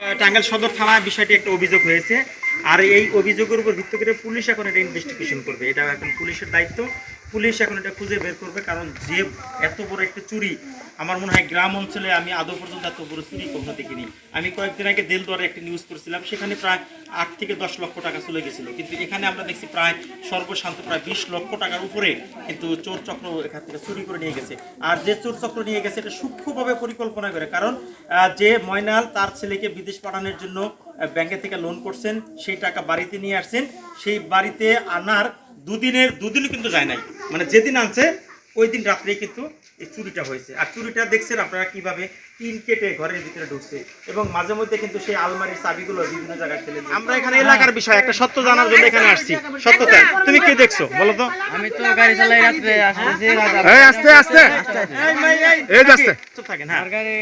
টাঙ্গাইল সদর থানায় বিষয়টি একটা অভিযোগ হয়েছে। আর এই অভিযোগের উপর ভিত্তি করে পুলিশ এখন এটা ইনভেস্টিগেশন করবে। এটা এখন পুলিশের দায়িত্ব। পুলিশ এখন এটা খুঁজে বের করবে, কারণ যে এত বড় একটা চুরি, আমার মনে হয় গ্রাম অঞ্চলে আমি আদৌ পর্যন্ত এত বড় চুরি কখনো দেখিনি। আমি কয়েকদিন আগে দেলদুয়ারে একটা নিউজ করেছিলাম, সেখানে প্রায় আট থেকে দশ লক্ষ টাকা চলে গেছিল। কিন্তু এখানে আমরা দেখছি প্রায় সর্বশান্ত প্রায় বিশ লক্ষ টাকার উপরে কিন্তু চোর চক্র এখান থেকে চুরি করে নিয়ে গেছে। আর যে চোর চক্র নিয়ে গেছে, এটা সূক্ষ্মভাবে পরিকল্পনা করে, কারণ যে ময়নাল তার ছেলেকে বিদেশ পাঠানোর জন্য ব্যাংকে থেকে লোন করছেন, সেই টাকা বাড়িতে নিয়ে আসছেন, সেই বাড়িতে আনার দুদিনের, দুদিনও কিন্তু যায় নাই। মানে যেদিন আনছে ওই দিন রাত্রেই কিন্তু এই চুরিটা হয়েছে। আর চুরিটা দেখছেন আপনারা কীভাবে টিন কেটে ঘরের ভিতরে ঢুকছে। এবং মাঝে মধ্যে কিন্তু সেই আলমারির চাবিগুলো বিভিন্ন জায়গায় ফেলে আমরা এখানে এলাকার বিষয় একটা সত্য জানার জন্য এখানে আসছি। সত্যতা তুমি কি দেখছ? বলো তো। আমি তো গাড়ি চালাই রাত্রে এই আস্তে আস্তে এই আস্তে। চুপ থাকেন হ্যাঁ। গাড়ি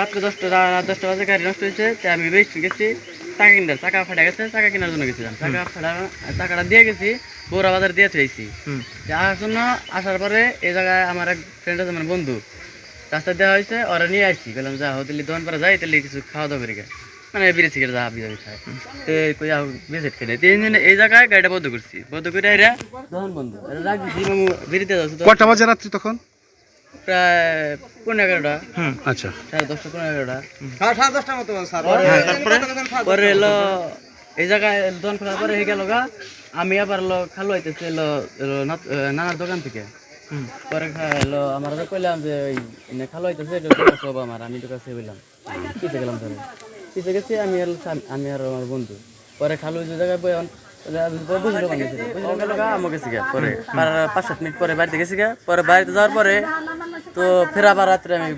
রাত্রে দশটা রাত দশটা বাজে গাড়ি নষ্ট হয়েছে তাই আমি বেশ গেছি। টাকা কিনতে চাকা ফাটা গেছে চাকা কেনার জন্য গেছিলাম। চাকা ফাটা টাকাটা দিয়ে গেছি। বৌরা বাজার দিয়ে হুম। আসার জন্য আসার পরে এই জায়গায় আমার এক ফ্রেন্ড আছে মানে বন্ধু। রাস্তা দেওয়া হয়েছে ওরা নিয়ে আসছি। বললাম যা হোক তাহলে দোকান পরে যাই তাহলে কিছু খাওয়া দাওয়া করে মানে বিড়ি সিগারেট যা হাবি যাবি খায় তো কই যাও বিস্কুট খেলে তিন দিন এই জায়গায় গাড়িটা বন্ধ করছি। বন্ধ করে এরা দোকান বন্ধ। এটা রাখছি মামু বিড়িতে যাচ্ছি তো। কটা বাজে রাত্রি তখন? প্রায় পনেরো এগারোটা। হুম আচ্ছা। সাড়ে দশটা পনেরো এগারোটা। হ্যাঁ, তারপরে? পরে এলো এই জায়গায় দোকান খোলার পরে হয়ে গেল গা আমি আবার এলো খালো হইতেছে আহ, নানার দোকান থেকে। পরে খা- এলো আমার কইলাম যে ওই খালো হইতেছে সব আমার আমি তো কাছে বললাম পিছে গেলাম ধরে। পিছে গেছি আমি আর আমি আর আমার বন্ধু। পরে খালো যে জায়গায় বই পরে পাঁচ সাত মিনিট পরে বাড়িতে গেছি পরে বাড়িতে যাওয়ার পরে তো ফের আবার রাত্রে আমি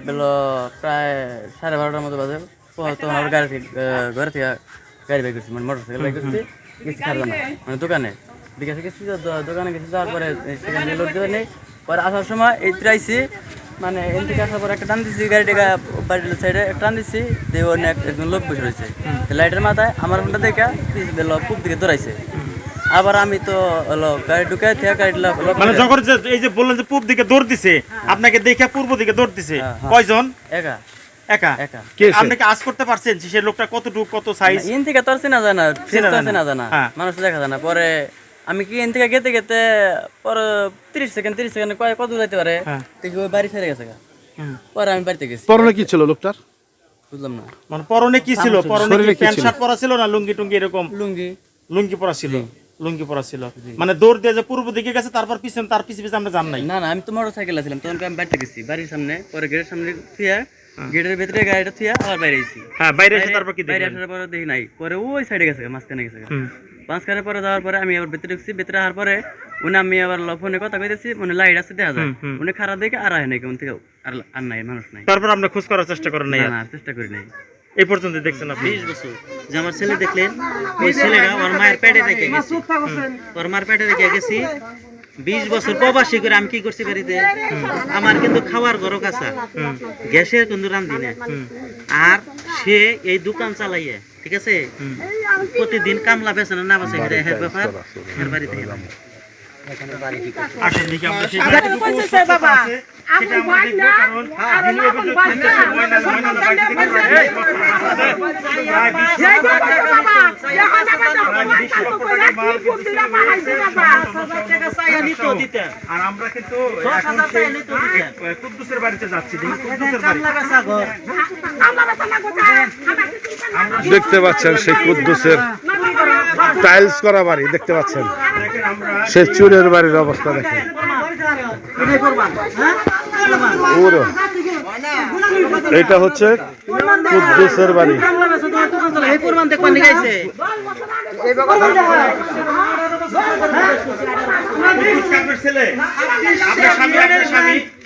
প্রায় সাড়ে বারোটার মতো বাজে। তখন আবার গাড়ি থেকে ঘরে থেকে গাড়ি বাইক করছি মানে মোটর সাইকেল বাইক করছি মানে দোকানে। দোকানে গেছি যাওয়ার পরে সেখানে লোড দেওয়া নেই। পরে আসার সময় এই আইসি মানে এন থেকে আসার পরে একটা টান দিচ্ছি গাড়িটা বাড়ির সাইডে একটা টান দিচ্ছি দিয়ে অন্য একজন লোক বসে রয়েছে। লাইটের মাথায় আমার ফোনটা দেখে খুব দিকে দৌড়াইছে। আবার আমি তো গাড়ি ঢুকে থেকে গাড়ি মানে যখন এই যে বললেন যে পূব দিকে দৌড় দিছে আপনাকে দেখে পূর্ব দিকে দৌড় দিছে হ্যাঁ, হ্যাঁ। কয়জন? একা। একা? একা। আপনি কি আজ করতে পারছেন যে সে লোকটা কতটুকু কত সাইজ ইন থেকে তোর চেনা যায় না চেনা যায় না। চেনা যায় না হ্যাঁ। মানুষ দেখা যায় না পরে আমি কি এন থেকে গেতে গেতে পরে তিরিশ সেকেন্ড তিরিশ সেকেন্ড কয় কত যাইতে পারে? হ্যাঁ। দেখি ওই বাড়ি ছেড়ে গেছে পরে আমি বাড়িতে গেছি। পরনে কি ছিল লোকটার? বুঝলাম না। মানে পরনে কি ছিল? পরনে কি প্যান্ট শার্ট পরা ছিল না লুঙ্গি টুঙ্গি এরকম? লুঙ্গি। লুঙ্গি পরা ছিল। লুঙ্গি পরা ছিল। মানে দৌড় দিয়ে যে পূর্ব দিকে গেছে তারপর পিছন তার পিছে পিছে আমরা জান নাই। না না আমি তো মোটর সাইকেল ছিলাম তখন আমি বাড়িতে গেছি বাড়ির সামনে পরে গেটের সামনে থুয়া হ্যাঁ। গেটের ভিতরে গাড়িটা থুয়া আবার বাইরে আইছি। হ্যাঁ বাইরে এসে তারপর কি বাইরে আসার পরে দেখি নাই। পরে ওই সাইডে গেছে মাঝখানে গেছে। মাঝখানে পরে যাওয়ার পরে আমি আবার ভিতরে ঢুকছি ভিতরে আসার পরে উনি আমি আবার ফোনে কথা কইতেছি মানে লাইট আছে দেখা যায়। উনি খারাপ দেখে আর আহে নাই কেমন থেকে আর আর নাই মানুষ নাই। তারপর আমরা খোঁজ করার চেষ্টা করেন নাই না চেষ্টা করি নাই। এই পর্যন্ত দেখছেন আপনি? বিশ বছর। যে আমার ছেলে দেখলেন ওই ছেলেরা ওর মায়ের পেটে রেখে গেছি। ওর মায়ের পেটে রেখে গেছি। বিশ বছর প্রবাসী করে আমি কি করছি বাড়িতে? আমার কিন্তু খাওয়ার ঘর কাছা গ্যাসের কিন্তু রান্ধি না। আর সে এই দোকান চালাইয়ে ঠিক আছে? প্রতিদিন কামলা বেছে না এটা হের ব্যাপার হের বাড়িতে আর আমরা কিন্তু কুদ্দুসের বাড়িতে যাচ্ছি দেখতে পাচ্ছেন সেই কুদ্দুসের টাইলস করা বাড়ি দেখতে পাচ্ছেন দেখেন আমরা সে বাড়ির অবস্থা দেখেন। পুরো এটা হচ্ছে কুদ্দুসের বাড়ি।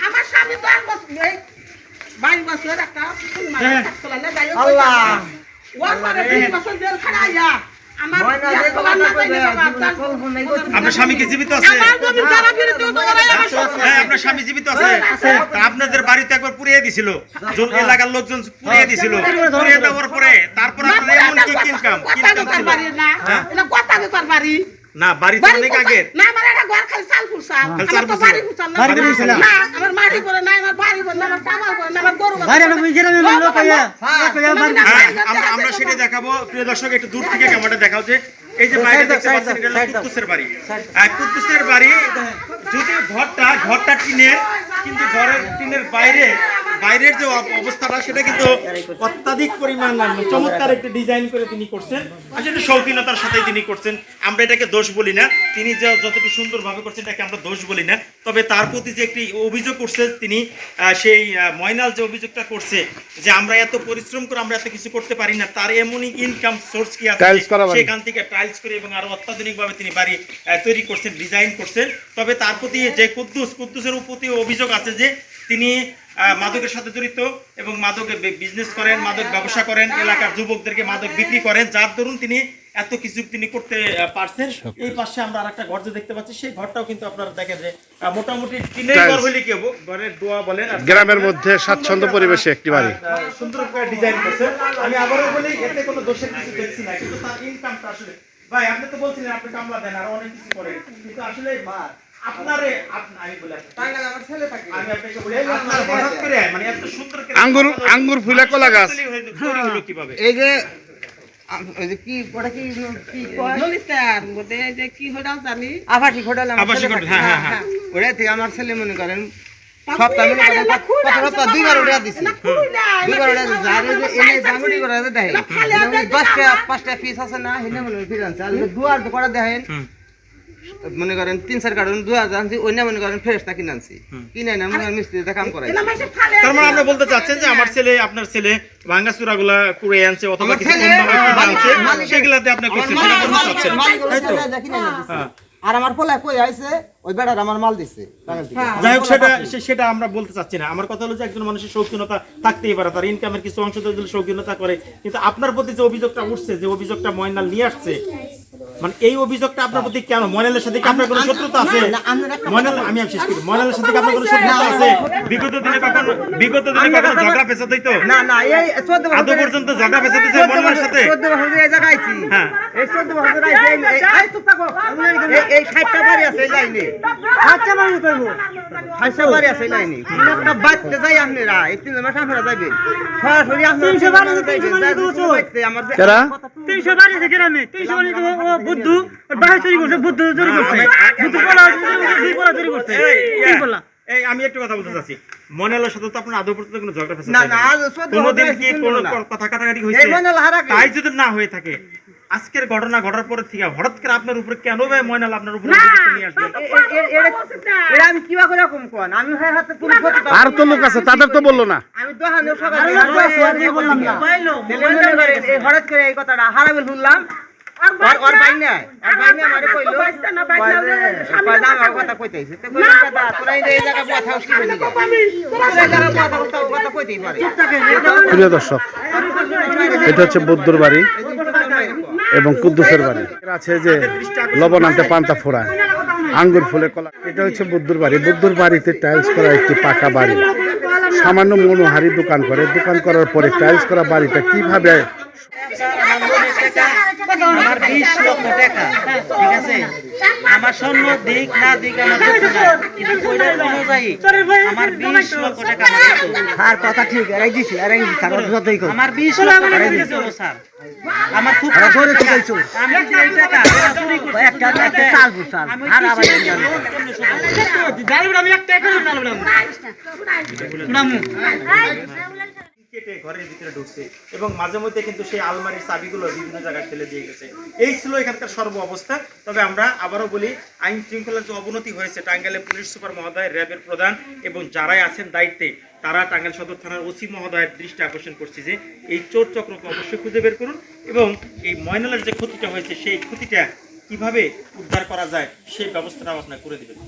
আমার স্বামী তো বাইশ বছর একটা হ্যাঁ। আল্লাহ। ওর পরে বিশ বছর জেল খাটাইয়া আপনার স্বামী কি জীবিত আছে? আমার শত্রু। হ্যাঁ আপনার স্বামী জীবিত আছে। আপনাদের বাড়িতে একবার পুড়িয়ে দিছিল। এলাকার লোকজন পুড়িয়ে দিছিল। পুড়িয়ে দেওয়ার পরে তারপর আপনাদের এমন কি ইনকাম ইনকাম ছিল। না। হ্যাঁ। অনেক? আগের না একটা ঘর খালি চাল ফুরসাল আমার তো বাড়ি ফুরসাল না। বাড়ি ফুরসাল না? না আমার মাটি করে নাই আমার বাড়ি করে না আমার কামাল করে না আমার গরু হ্যাঁ, আমরা আমরা সেটা দেখাবো। প্রিয় দর্শক একটু দূর থেকে ক্যামেরাটা দেখাও যে এই যে বাইরে দেখতে পাচ্ছেন এটা কুদ্দুসের বাড়ি। আর কুদ্দুসের বাড়ি যদি ঘরটা ঘরটা টিনের কিন্তু ঘরের টিনের বাইরে বাইরের যে অবস্থাটা সেটা কিন্তু অত্যাধিক পরিমাণ চমৎকার একটা ডিজাইন করে তিনি করছেন। আসলে শৌখিনতার সাথে তিনি করছেন। আমরা এটাকে দোষ বলি না। তিনি যে যতটুকু সুন্দরভাবে করছেন এটাকে আমরা দোষ বলি না। তবে তার প্রতি যে একটি অভিযোগ করছে তিনি সেই ময়নাল যে অভিযোগটা করছে যে আমরা এত পরিশ্রম করে আমরা এত কিছু করতে পারি না তার এমনই ইনকাম সোর্স কি আছে বাড়ি। সেখান থেকে টাইলস করে এবং আরও অত্যাধুনিকভাবে তিনি বাড়ি তৈরি করছেন ডিজাইন করছেন। তবে তার প্রতি যে কুদ্দুস কুদ্দুসের প্রতি অভিযোগ আছে যে তিনি মাদকের সাথে জড়িত এবং মাদক বিজনেস করেন মাদক ব্যবসা করেন এলাকার যুবকদেরকে মাদক বিক্রি করেন। যার দরুন তিনি এত কিছু তিনি করতে পারছেন। এই পাশে আমরা আরেকটা ঘর যে দেখতে পাচ্ছি সেই ঘরটাও কিন্তু আপনারা দেখেন যে মোটামুটি টিনের ঘর। হইলে কি হব? ঘরের দোয়া বলেন গ্রামের মধ্যে স্বাচ্ছন্দ্য পরিবেশে একটি বাড়ি। সুন্দর করে ডিজাইন করছে আমি আবারও বলি এতে কোনো দোষের কিছু দেখছি না কিন্তু তার ইনকামটা আসলে ভাই আপনি তো বলছিলেন আপনি কামলা দেন আর অনেক কিছু করেন। কিন্তু আসলে আপনারে আপনি আমি বলি আপনাকে, আমি আপনাকে বলি আপনার হঠাৎ করে মানে এত সুন্দর করে আঙ্গুর আঙ্গুর ফুলে কলা গাছ। তৈরি তৈরি হলো কীভাবে? এই যে আম- ওই যে কি ওটা কি কি কয়? ললিতার যে কি হইল জানি? আবাসিক হোটেল আমার আবাসিক ছেলে হোটেল, থাকে। হ্যাঁ, হ্যাঁ, ওটা থেকে আমার ছেলে মনে করেন সপ্তাহ মনে করেন কত কত সপ্তাহ দুইবার ওটা দিছি। দুইবার ওটা দিছি। আর এই যে এনে দামড়ি করে দেখেন। দশটা পাঁচটা পিস আছে না হেনে মনে হয় আর দুয়ার করে দেখেন? মনে করেন তিন চার কার্টন দুয়ার আনছি অন্য মনে করেন ফ্রেশটা কিনে আনছি। কিনে না মনে করেন মিস্ত্রিতে কাম করাই। তার মানে আমরা বলতে চাচ্ছেন যে আমার ছেলে আপনার ছেলে ভাঙ্গাচুরা গুলা কুড়ে আনছে অথবা কিছু আনছে সেগুলাতে আপনি করছেন সেটা বলতে চাচ্ছেন। তাই তো। হ্যাঁ। আর আমার পোলা কই আইছে? ওই বেড়ার আমার মাল দিছে যাই হোক সেটা সেটা আমরা বলতে চাচ্ছি না। আমার কথা হলো যে একজন মানুষের শৌখিনতা থাকতেই পারে তার ইনকামের কিছু অংশ তো দিলে শৌখিনতা করে। কিন্তু আপনার প্রতি যে অভিযোগটা উঠছে যে অভিযোগটা ময়নাল নিয়ে আসছে মানে এই অভিযোগটা আপনার প্রতি কেন? ময়নালের সাথে কি আপনার কোনো শত্রুতা আছে? ময়নাল আমি আমি শেষ করি। ময়নালের সাথে কি আপনার কোনো শত্রুতা আছে? বিগত দিনে কখনো বিগত দিনে কখনো ঝগড়া পেছাত হইতো না না এই চোদ্দ আদৌ পর্যন্ত ঝগড়া পেছাত হইছে ময়নালের সাথে? চোদ্দ বছর ধরে এই জায়গায় আইছি। হ্যাঁ। এই চোদ্দ বছর ধরে আইছি এই- এই- এই- এই ষাটটা বাড়ি আছে এই লাইনে। ষাটটা বাড়ি আছে এই লাইনে। কোনো একটা বাড়িতে যাই আপনারা এই তিন মাস আপনারা যাইবেন। সরাসরি আপনারা তিনশো বাড়ি আমার যে- কারা? তিনশো বাড়ি আছে গ্রামে তিনশো বাড়ি তো ও বুদ্ধ ওর চুরি করছে বুদ্ধ চুরি করছে বুদ্ধ করছে দুই পোলা চুরি করছে এই, তিন পোলা এই আমি একটু কথা বলতে চাচ্ছি। ময়নালের সাথে তো আপনার আদৌ পর্যন্ত কোনো ঝগড়া পেছাত না না। কোনোদিন কি কোনো কথা কাটাকাটি হয়েছে? তাই যদি না হয়ে থাকে আজকের ঘটনা ঘটার পরে থেকে হঠাৎ করে আপনার উপরে কেন ভাই ময়নাল আপনার উপরে নিয়ে আসবে? এটা- আমি কিবা করে এরকম কোন? আমি হ্যাঁ হাতে পুরো ক্ষতি আর তো লোক আছে তাদের তো বলল না। আমি দোকানে সকালে বললাম না। হঠাৎ করে এই কথাটা হারাবে শুনলাম। ওর ওর ভাই না ওর ভাই না আমারে কইলো? কয় যে, কয় যে আমার কথা কইতেছে। তো কইলাম দাদা তোরা এই জায়গা কথা উঠি বলি তোরা এই জায়গা কথা কথা কথা কইতেই পারে। প্রিয় দর্শক এটা হচ্ছে বুদ্ধর বাড়ি এবং কুদ্দুসের বাড়ি। আছে যে লবণ আনতে পান্তা ফোড়ায় আঙ্গুর ফুলে কলা। এটা হচ্ছে বুদ্ধর বাড়ি। বুদ্ধর বাড়িতে টাইলস করা একটি পাকা বাড়ি। সামান্য মনোহারি দোকান করে। দোকান করার পরে টাইলস করা বাড়িটা কীভাবে আমার বিশ লক্ষ টাকা ঠিক আছে? আমার স্বর্ণ দিক না দিক আমার বিশ লক্ষ টাকা। আর কথা ঠিক এরাই দিছি এরাই যতই আমার বিশ লক্ষ টাকা স্যার। আমার খুব আমি যে এই টাকা চুরি করছি। একটা একটা চাল। বুসাল আর আবার কিসের জন্য কেমনে শোধ? আমি একটা এখানে নাম কেটে ঘরের ভিতরে ঢুকছে এবং মাঝে মধ্যে কিন্তু সেই আলমারির চাবিগুলো বিভিন্ন জায়গায় ফেলে দিয়ে গেছে। এই ছিল এখানকার সর্ব অবস্থা। তবে আমরা আবারও বলি, আইন শৃঙ্খলার যে অবনতি হয়েছে, টাঙ্গাইলে পুলিশ সুপার মহোদয়, র্যাবের প্রধান এবং যারাই আছেন দায়িত্বে, তারা টাঙ্গাইল সদর থানার ওসি মহোদয়ের দৃষ্টি আকর্ষণ করছে যে এই চোর চক্রকে অবশ্যই খুঁজে বের করুন এবং এই ময়নালের যে ক্ষতিটা হয়েছে, সেই ক্ষতিটা কীভাবে উদ্ধার করা যায়, সেই ব্যবস্থাটাও আপনার করে দেবেন।